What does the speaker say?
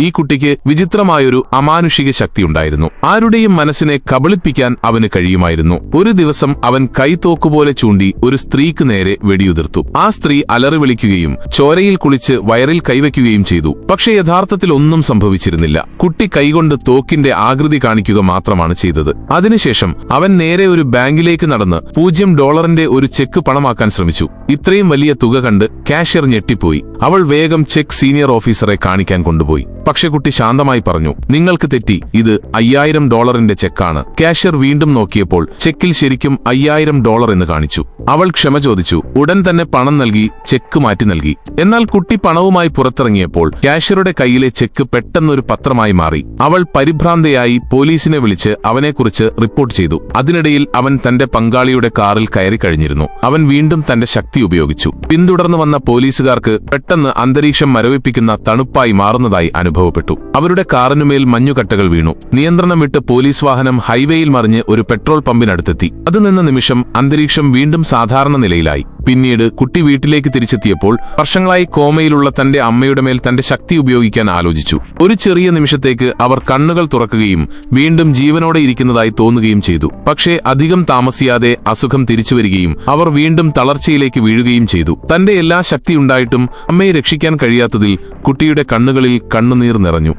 ഈ കുട്ടിക്ക് വിചിത്രമായൊരു അമാനുഷിക ശക്തിയുണ്ടായിരുന്നു ആരുടെയും മനസ്സിനെ കബളിപ്പിക്കാൻ അവന് കഴിയുമായിരുന്നു. ഒരു ദിവസം അവൻ കൈത്തോക്കുപോലെ ചൂണ്ടി ഒരു സ്ത്രീക്ക് നേരെ വെടിയുതിർത്തു. ആ സ്ത്രീ അലറി വിളിക്കുകയും ചോരയിൽ കുളിച്ച് വയറിൽ കൈവയ്ക്കുകയും ചെയ്തു. പക്ഷേ യഥാർത്ഥത്തിൽ ഒന്നും സംഭവിച്ചിരുന്നില്ല. കുട്ടി കൈകൊണ്ട് തോക്കിന്റെ ആകൃതി കാണിക്കുക മാത്രമാണ് ചെയ്തത്. അതിനുശേഷം അവൻ നേരെ ഒരു ബാങ്കിലേക്ക് നടന്ന് പൂജ്യം ഡോളറിന്റെ ഒരു ചെക്ക് പണമാക്കാൻ ശ്രമിച്ചു. ഇത്രയും വലിയ തുക കണ്ട് കാഷ്യർ ഞെട്ടിപ്പോയി. അവൾ വേഗം ചെക്ക് സീനിയർ ഓഫീസറെ കാണിക്കാൻ കൊണ്ടുപോയി. പക്ഷെ കുട്ടി ശാന്തമായി പറഞ്ഞു നിങ്ങൾക്ക് തെറ്റി ഇത് അയ്യായിരം ഡോളറിന്റെ ചെക്കാണ്. കാഷ്യർ വീണ്ടും നോക്കിയപ്പോൾ ചെക്കിൽ ശരിക്കും അയ്യായിരം ഡോളർ എന്ന് കാണിച്ചു. അവൾ ക്ഷമ ചോദിച്ചു ഉടൻ തന്നെ പണം നൽകി ചെക്ക് മാറ്റി നൽകി. എന്നാൽ കുട്ടി പണവുമായി പുറത്തിറങ്ങിയപ്പോൾ കാഷ്യറുടെ കയ്യിലെ ചെക്ക് പെട്ടെന്നൊരു പത്രമായി മാറി. അവൾ പരിഭ്രാന്തയായി പോലീസിനെ വിളിച്ച് അവനെക്കുറിച്ച് റിപ്പോർട്ട് ചെയ്തു. അതിനിടയിൽ അവൻ തന്റെ പങ്കാളിയുടെ കാറിൽ കയറി കഴിഞ്ഞിരുന്നു. അവൻ വീണ്ടും തന്റെ ശക്തി ഉപയോഗിച്ചു. പിന്തുടർന്നു വന്ന പോലീസുകാർക്ക് പെട്ടെന്ന് അന്തരീക്ഷം മരവിപ്പിക്കുന്ന തണുപ്പായി മാറുന്നതായി അനുഭവപ്പെട്ടു. അവരുടെ കാറിനുമേൽ മഞ്ഞുകട്ടകൾ വീണു. നിയന്ത്രണം വിട്ട് പോലീസ് വാഹനം ഹൈവേയിൽ മറിഞ്ഞ് ഒരു പെട്രോൾ പമ്പിനടുത്തെത്തി. അത് നിന്ന നിമിഷം അന്തരീക്ഷം വീണ്ടും സാധാരണ നിലയിലായി. പിന്നീട് കുട്ടി വീട്ടിലേക്ക് തിരിച്ചെത്തിയപ്പോൾ വർഷങ്ങളായി കോമയിലുള്ള തന്റെ അമ്മയുടെ മേൽ തന്റെ ശക്തി ഉപയോഗിക്കാൻ ആലോചിച്ചു. ഒരു ചെറിയ നിമിഷത്തേക്ക് അവർ കണ്ണുകൾ തുറക്കുകയും വീണ്ടും ജീവനോടെ ഇരിക്കുന്നതായി തോന്നുകയും ചെയ്തു. പക്ഷേ അധികം താമസിയാതെ അസുഖം തിരിച്ചുവരികയും അവർ വീണ്ടും തളർച്ചയിലേക്ക് വീഴുകയും ചെയ്തു. തന്റെ എല്ലാ ശക്തിയുണ്ടായിട്ടും അമ്മയെ രക്ഷിക്കാൻ കഴിയാത്തതിൽ കുട്ടിയുടെ കണ്ണുകളിൽ കണ്ണുനീർ നിറഞ്ഞു.